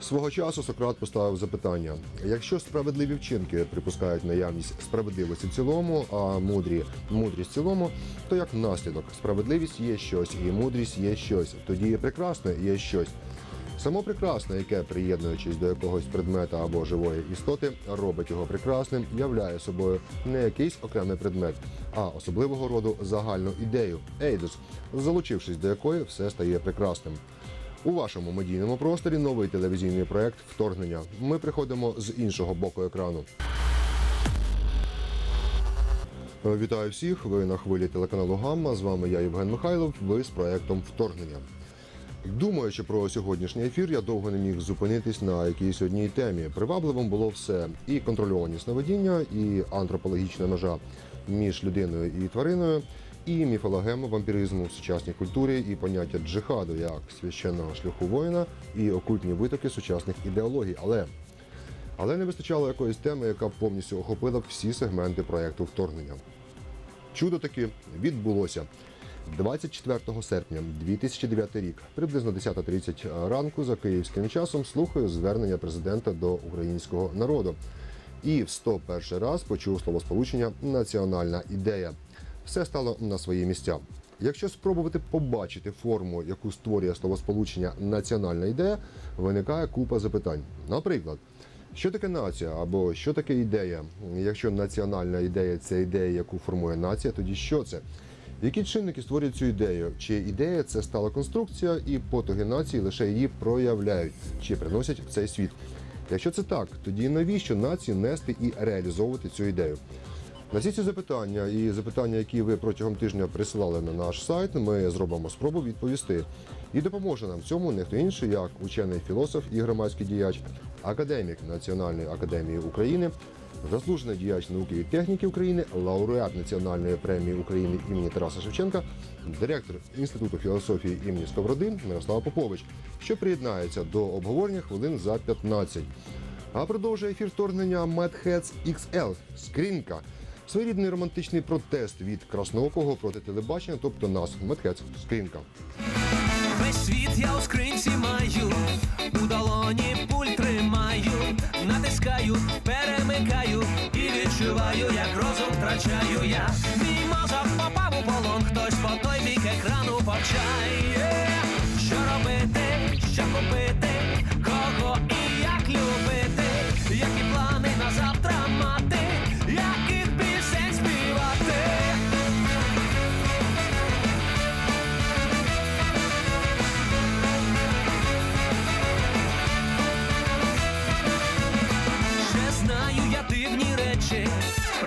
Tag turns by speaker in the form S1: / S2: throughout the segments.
S1: Свого часу Сократ поставив запитання: якщо справедливі вчинки припускають наявність справедливості в цілому, а мудрі мудрість в цілому, то як наслідок справедливість є щось, і мудрість є щось, тоді і прекрасне є щось. Само прекрасне, яке, приєднуючись до якогось предмета або живої істоти, робить його прекрасним, являє собою не якийсь окремий предмет, а особливого роду загальну ідею ейдус, залучившись до якої все стає прекрасним. У вашому медійному просторі новий телевізійний проект Вторгнення. Ми приходимо з іншого боку екрану. Вітаю всіх! Ви на хвилі телеканалу Гамма. З вами я, Євген Михайлов. Ви з проектом Вторгнення. Думаючи про сьогоднішній ефір, я довго не міг зупинитись на якійсь одній темі. Привабливим було все: і контрольовані сновидіння, і антропологічна межа між людиною і твариною, і міфологема вампіризму в сучасній культурі, і поняття джихаду як священного шляху воїна, і окультні витоки сучасних ідеологій. Але але не вистачало якоїсь теми, яка повністю охопила всі сегменти проекту вторгнення. Чудо таки відбулося. 24 серпня 2009 рік, приблизно 10.30 ранку за київським часом, слухаю звернення президента до українського народу. І в 101 раз почув словосполучення національна ідея. Все стало на свої місця. Якщо спробувати побачити форму, яку створює словосполучення національна ідея, виникає купа запитань. Наприклад, що таке нація або що таке ідея? Якщо національна ідея це ідея, яку формує нація, тоді що це? Які чинники створюють цю ідею? Чи ідея це стала конструкція, і потуги нації лише її проявляють, чи приносять в цей світ? Якщо це так, тоді навіщо нації нести і реалізовувати цю ідею? На всі ці запитання і запитання, які ви протягом тижня присилали на наш сайт, ми зробимо спробу відповісти. І допоможе нам цьому не хто інший, як учений філософ і громадський діяч, академік Національної академії України, заслужений діяч науки і техніки України, лауреат Національної премії України імені Тараса Шевченка, директор Інституту філософії імені Сковороди Мирослав Попович, що приєднається до обговорення хвилин за 15. А продовжує ефір вторгнення Mad Heads XL Скрінка. Своєрідний романтичний протест від красноокого проти телебачення, тобто нас, Heads Скрінка.
S2: Весь світ я у скринці маю, у долоні пуль тримаю, натискаю, перемикаю і відчуваю, як розум втрачаю я. Мій мозок попав у полон, хтось по той бік екрану повчає. Що робити, що купити,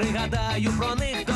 S2: пригадаю про них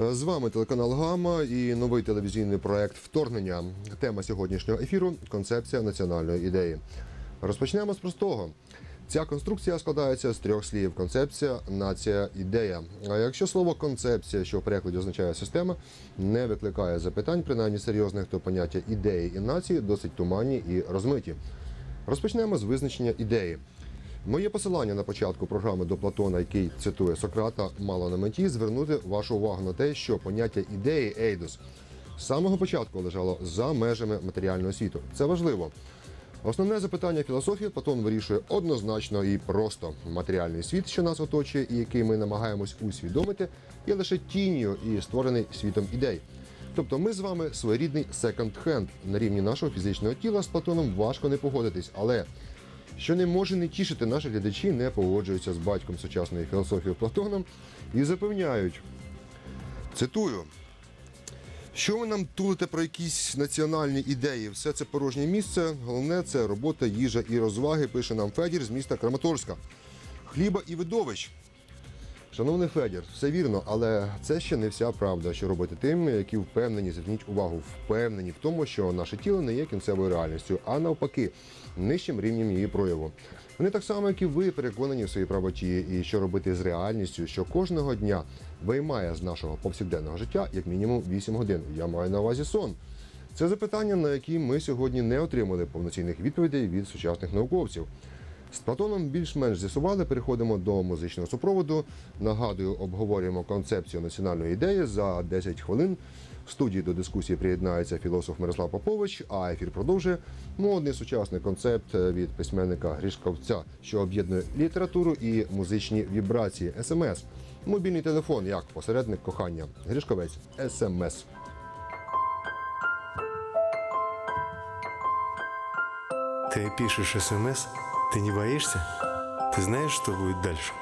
S1: З вами телеканал Гама і новий телевізійний проект Вторгнення. Тема сьогоднішнього ефіру концепція національної ідеї. Розпочнемо з простого. Ця конструкція складається з трьох слів: концепція, нація, ідея. А якщо слово концепція, що в перекладі означає система, не викликає запитань, принаймні серйозних, то поняття ідеї і нації досить туманні і розмиті. Розпочнемо з визначення ідеї. Моє посилання на початку програми до Платона, який цитує Сократа, мало на меті звернути вашу увагу на те, що поняття ідеї ейдос з самого початку лежало за межами матеріального світу. Це важливо. Основне запитання філософії Платон вирішує однозначно і просто. Матеріальний світ, що нас оточує, і який ми намагаємось усвідомити, є лише тінню і створений світом ідей. Тобто ми з вами своєрідний секонд-хенд на рівні нашого фізичного тіла з Платоном важко не погодитись, але що не може не тішити, наші глядачі не погоджуються з батьком сучасної філософії Платоном і запевняють. Цитую. Що ви нам тулите про якісь національні ідеї? Все це порожнє місце. Головне це робота, їжа і розваги, пише нам Федір з міста Краматорська. Хліба і видовищ. Шановний Федір, все вірно, але це ще не вся правда, що робити тим, які впевнені, зверніть увагу, впевнені в тому, що наше тіло не є кінцевою реальністю, а навпаки, нижчим рівнем її прояву. Вони так само, як і ви, переконані в своїй правоті, і що робити з реальністю, що кожного дня виймає з нашого повсякденного життя як мінімум 8 годин. Я маю на увазі сон. Це запитання, на які ми сьогодні не отримали повноцінних відповідей від сучасних науковців. З Платоном більш-менш з'ясували. Переходимо до музичного супроводу. Нагадую, обговорюємо концепцію національної ідеї за 10 хвилин. В студії до дискусії приєднається філософ Мирослав Попович, а ефір продовжує модний сучасний концепт від письменника Грішковця, що об'єднує літературу і музичні вібрації. СМС. Мобільний телефон як посередник кохання. Грішковець СМС.
S3: Ты пишешь СМС, ты не боишься? Ты знаешь, что будет дальше?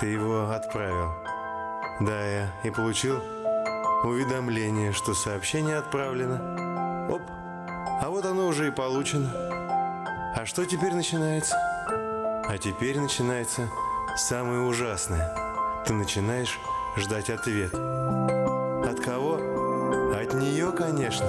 S3: Ты его отправил. Да, я и получил уведомление, что сообщение отправлено. Оп, а вот оно уже и получено. А что теперь начинается? А теперь начинается самое ужасное. Ты начинаешь ждать ответ. От кого? От нее, конечно.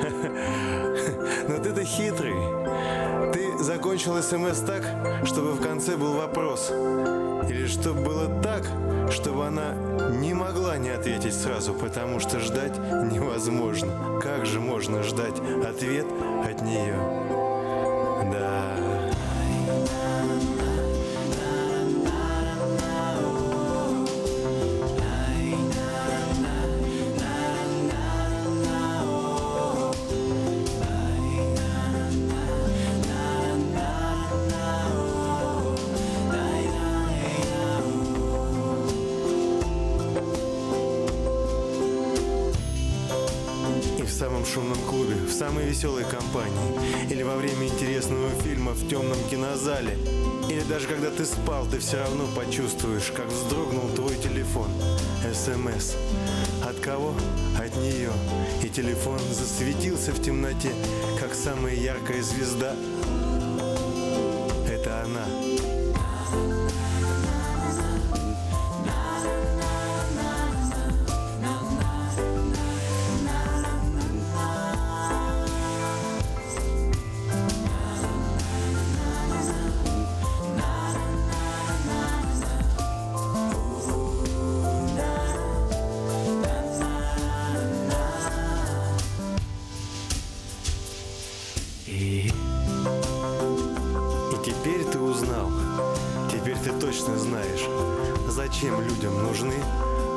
S3: Но ты-то хитрый. Ты закончил СМС так, чтобы в конце был вопрос. Или чтобы было так, чтобы она не могла не ответить сразу, потому что ждать невозможно. Как же можно ждать ответ от нее? Да. Самом шумном клубе, в самой веселой компании, или во время интересного фильма в темном кинозале, или даже когда ты спал, ты все равно почувствуешь, как вздрогнул твой телефон. СМС. От кого? От нее. И телефон засветился в темноте, как самая яркая звезда.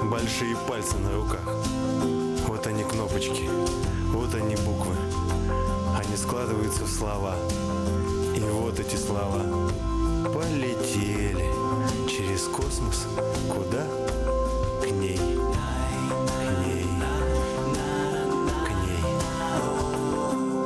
S3: Большие пальцы на руках. Вот они кнопочки, вот они буквы. Они складываются в слова. И вот эти слова полетели через космос. Куда?